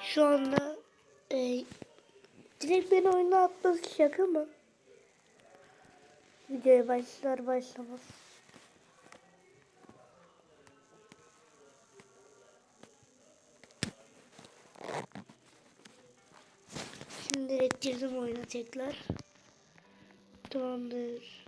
Şu anda e, direkt beni oyuna atması şaka mı? Videoya başlar başlamaz. Şimdi direkt girdim oyuna tekrar. Tamamdır.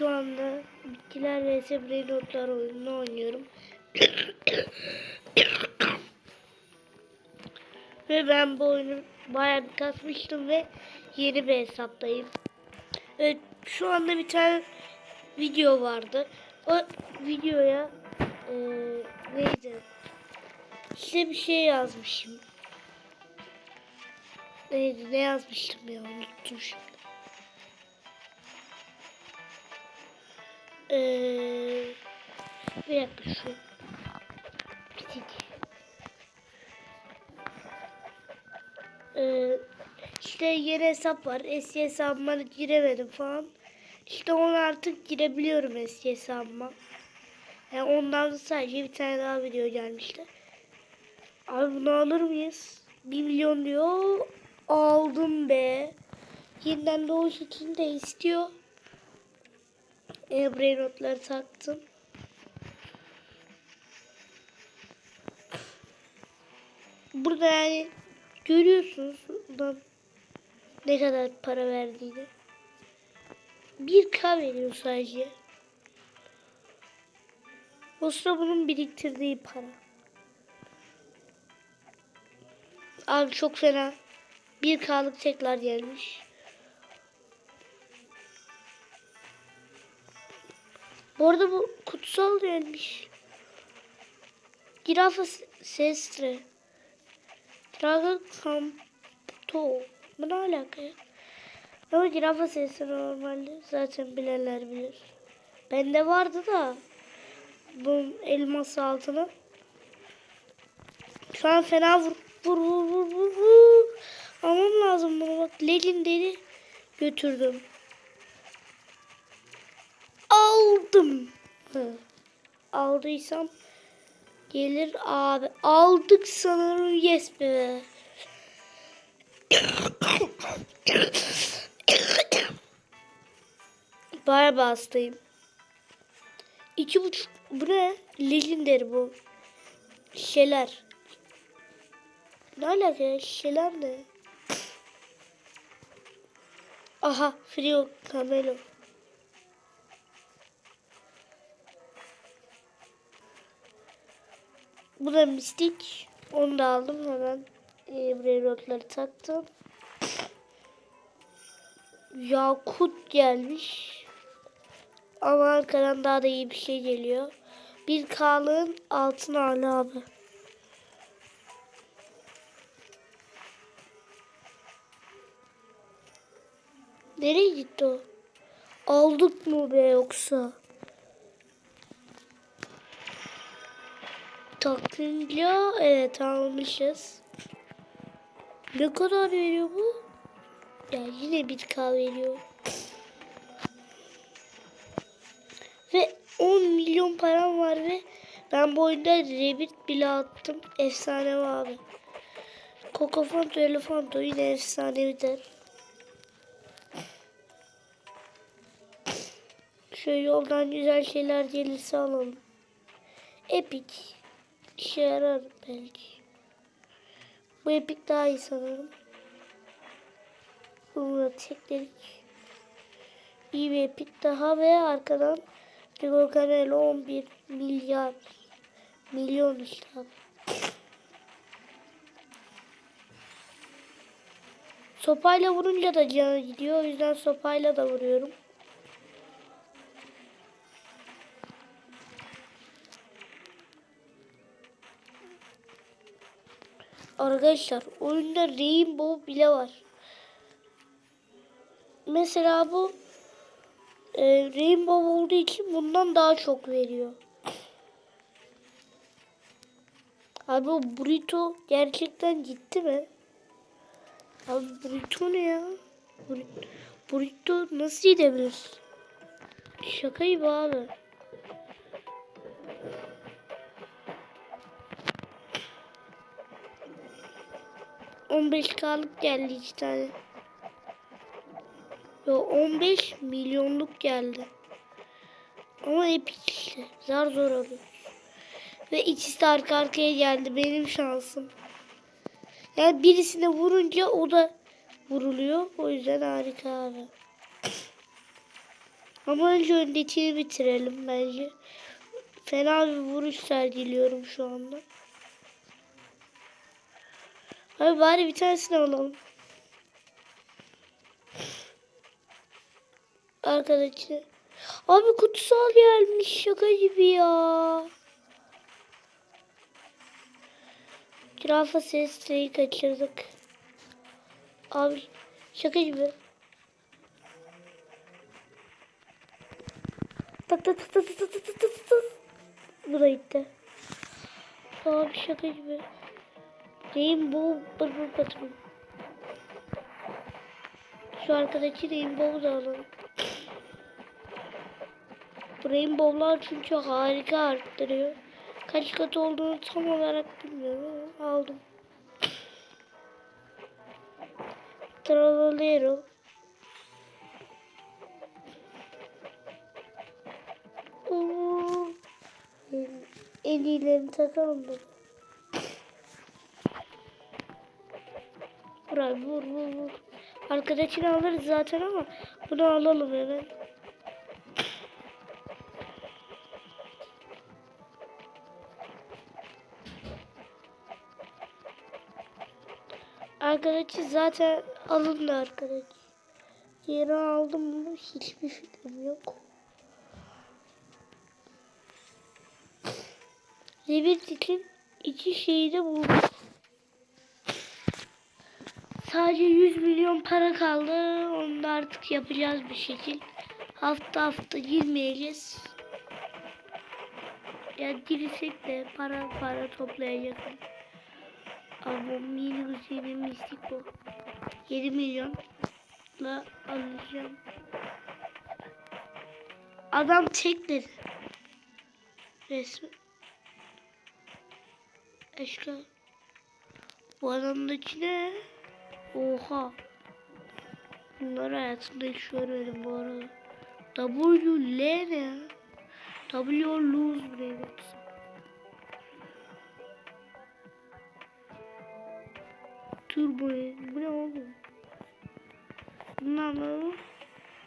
Şu anda Bitkiler vs Brainrotlar oyununu oynuyorum. ve ben bu oyunu bayağı bir kasmıştım ve yeni bir hesaptayım. Evet, şu anda bir tane video vardı. O videoya eee neydi? İşte bir şey yazmışım. Neydi? Ne yazmıştım ya? Unuttum şimdi. Ee, bir dakika şu. Bitik. Ee, işte yeni hesap var. Eski hesabıma giremedim falan. İşte onu artık girebiliyorum eski hesabıma. Yani ondan da sadece bir tane daha video gelmişti. Abi bunu alır mıyız? 1 milyon diyor. Aldım be. Yeniden doğuş için de istiyor. E, brain notları taktım. Burada yani görüyorsunuz buradan ne kadar para verdiğini. 1K veriyor sadece. Aslında bunun biriktirdiği para. Abi çok fena. 1K'lık tekrar gelmiş. Bu arada bu kutsal gelmiş. Girafa sestre. Dragon Campo. Bu ne alaka ya? Ama girafa sesli normalde zaten bilenler bilir. Bende vardı da bu elmas altına. Şu an fena vur vur vur vur vur vur. Almam lazım bunu bak. Legendary götürdüm. Aldım. Aldıysam gelir abi. Aldık sanırım yes be. Bayağı hastayım. İki buçuk. Bu ne? Legendary bu. Şişeler. Ne alaka ya? Şişeler ne? Aha. Frio Camelo. Bu da mistik. Onu da aldım hemen. E, buraya rotları taktım. Yakut gelmiş. Ama arkadan daha da iyi bir şey geliyor. Bir K'lığın altın hali abi. Nereye gitti o? Aldık mı be yoksa? Takınca evet almışız. Ne kadar veriyor bu? Ya yine bir K veriyor. Ve 10 milyon param var ve ben bu oyunda Rabbit bile attım. Efsane abi. Kokofanto, Elefanto yine efsane biter. Şöyle yoldan güzel şeyler gelirse alalım. Epic. İşe yarar belki. Bu Epic daha iyi sanırım. Bunu tekledik. İyi bir Epic daha ve arkadan Rigo Canelo 11 milyar milyon işte abi. Sopayla vurunca da canı gidiyor. O yüzden sopayla da vuruyorum. Arkadaşlar oyunda Rainbow bile var. Mesela bu e, Rainbow olduğu için bundan daha çok veriyor. Abi o burrito gerçekten gitti mi? Abi burrito ne ya? Bur- Burrito nasıl gidebilir? Şaka gibi abi. On beş kalık geldi iki tane. Yo 15 milyonluk geldi. Ama epik işte. Zar zor alıyor. Ve ikisi de arka arkaya geldi. Benim şansım. Yani birisine vurunca o da vuruluyor. O yüzden harika abi. Ama önce öndekini bitirelim bence. Fena bir vuruş sergiliyorum şu anda. Abi bari bir tanesini alalım. Arkadaşı. Abi kutsal gelmiş şaka gibi ya. Zürafa sesleri kaçırdık. Abi şaka gibi. Tak tak tak tak tak tak tak tak tak. Bu da gitti. Abi şaka gibi. Rainbow bırbır batırım. Şu arkadaki Rainbow'u da alalım. Rainbow'lar çünkü harika arttırıyor. Kaç kat olduğunu tam olarak bilmiyorum aldım. Tralalero. En iyilerini takalım da. Buraya vur vur vur. Arkadakini alırız zaten ama bunu alalım hemen. Arkadaşı zaten alındı arkadaş. Diğeri aldım mı hiçbir fikrim yok. Zebirtik'in iki şeyi de bulduk. Sadece 100 milyon para kaldı. Onu da artık yapacağız bir şekil. Hafta hafta girmeyeceğiz. Ya girsek de para para toplayacağız. Ama mini Hüseyin'in mistik bu. 7 milyonla alacağım. Adam tekleri. Resmi. Eşka. Bu adamın içine. Oha. Bunları hayatımda hiç görmedim bu arada. W L ne? W lose bracket. Turbo bu ne oğlum? Bunu anladım.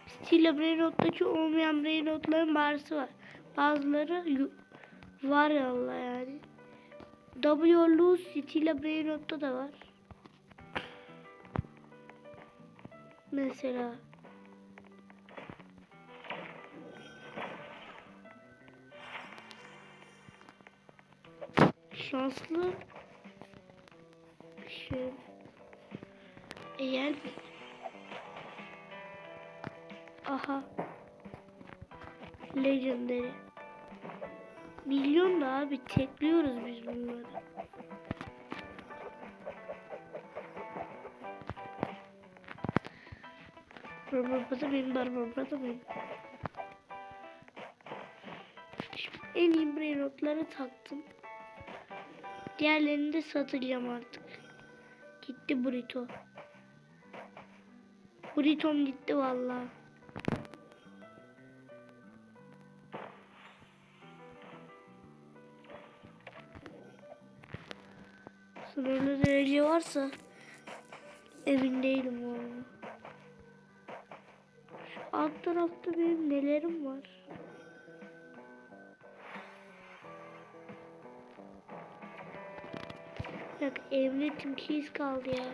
Stila Brainrot'taki olmayan Brainrot'ların bazısı var. Bazıları var ya Allah yani. W lose Stila Brainrot'ta da var. Mesela. Şanslı şey. Eğer Aha. Legendary. Milyon da abi tekliyoruz biz bunları. Barbarbada benim barbarbada benim. Şimdi en iyi brain taktım. Diğerlerini de satacağım artık. Gitti Burrito. Burrito'm gitti vallahi. Sınırlı derece varsa emin değilim o alt tarafta benim nelerim var. Bak evde Timkiz kaldı ya.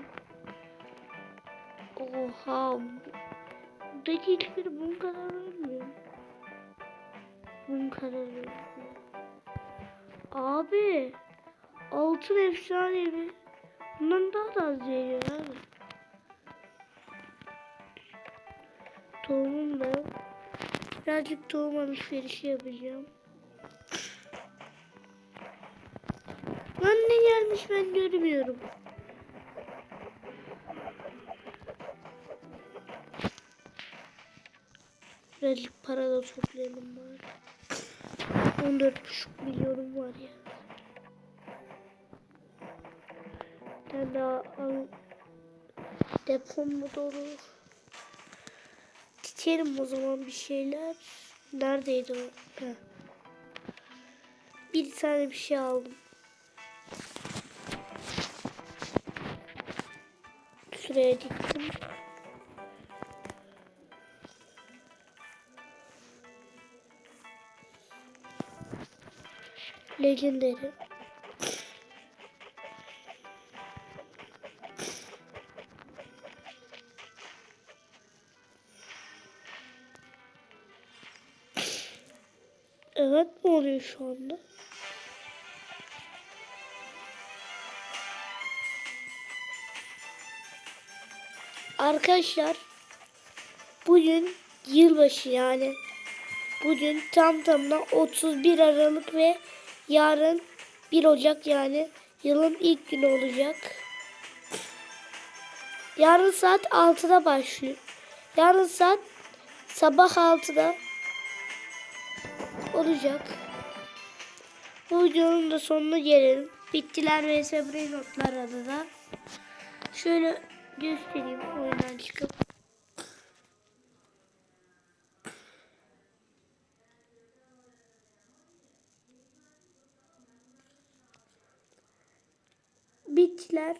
Oha. Buradaki hiçbiri bunun kadar ölmüyor. Bunun kadar ölmüyor. Abi. Altın efsanevi. Bundan daha da az veriyor abi. Tohumum da yok. Birazcık tohum alışverişi yapacağım. Lan ne gelmiş ben görmüyorum. Birazcık para da toplayalım bari. 14,5 milyonum var ya. Tane daha al. Depom mu dolu? Dikerim o zaman bir şeyler. Neredeydi o? Heh. Bir tane bir şey aldım. Şuraya diktim. Legendary. Evet ne oluyor şu anda? Arkadaşlar bugün yılbaşı yani bugün tam tamına 31 Aralık ve yarın 1 Ocak yani yılın ilk günü olacak. Yarın saat 6'da başlıyor. Yarın saat sabah 6'da olacak. Bu videonun da sonuna gelelim. Bittiler ve Sabri notlar adına. Şöyle göstereyim oyundan çıkıp. Bittiler.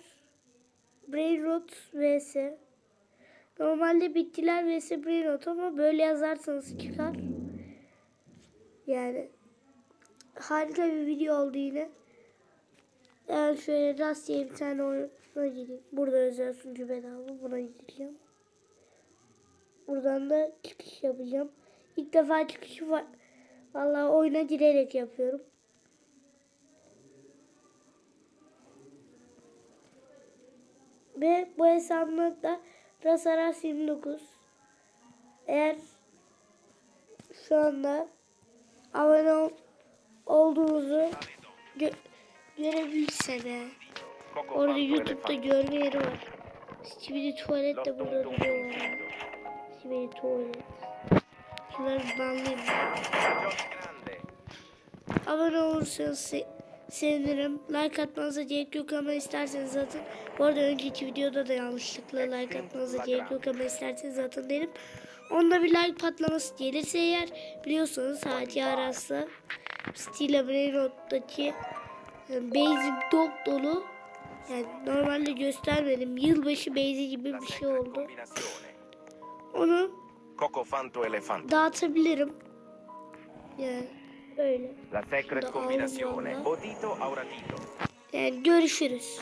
Brainrot vs. Normalde bittiler vs Brainrot ama böyle yazarsanız çıkar. Yani harika bir video oldu yine. Yani şöyle rastgele bir tane oyuna gireyim. Burada özel sunucu bedava. Buna gireceğim. Buradan da çıkış yapacağım. İlk defa çıkışı var. Vallahi oyuna girerek yapıyorum. Ve bu hesabımda da Rasaras 29. Eğer şu anda abone ol, olduğunuzu gö görebilirse de. Orada YouTube'da görme yeri var. Sibili tuvalet de burada duruyor var. Sibili tuvalet. Şunları banlayayım. Abone olursanız se sevinirim. Like atmanıza gerek yok ama isterseniz atın. Bu arada önceki videoda da yanlışlıkla like atmanıza gerek yok ama isterseniz atın derim. Onda bir like patlaması gelirse eğer biliyorsunuz Hacı Arası Stila Brainot'taki yani Basic Dog dolu yani normalde göstermedim. Yılbaşı Beyzi gibi bir şey oldu. Onu dağıtabilirim. Yani öyle. La secret combinazione. Odito auratito. Yani görüşürüz.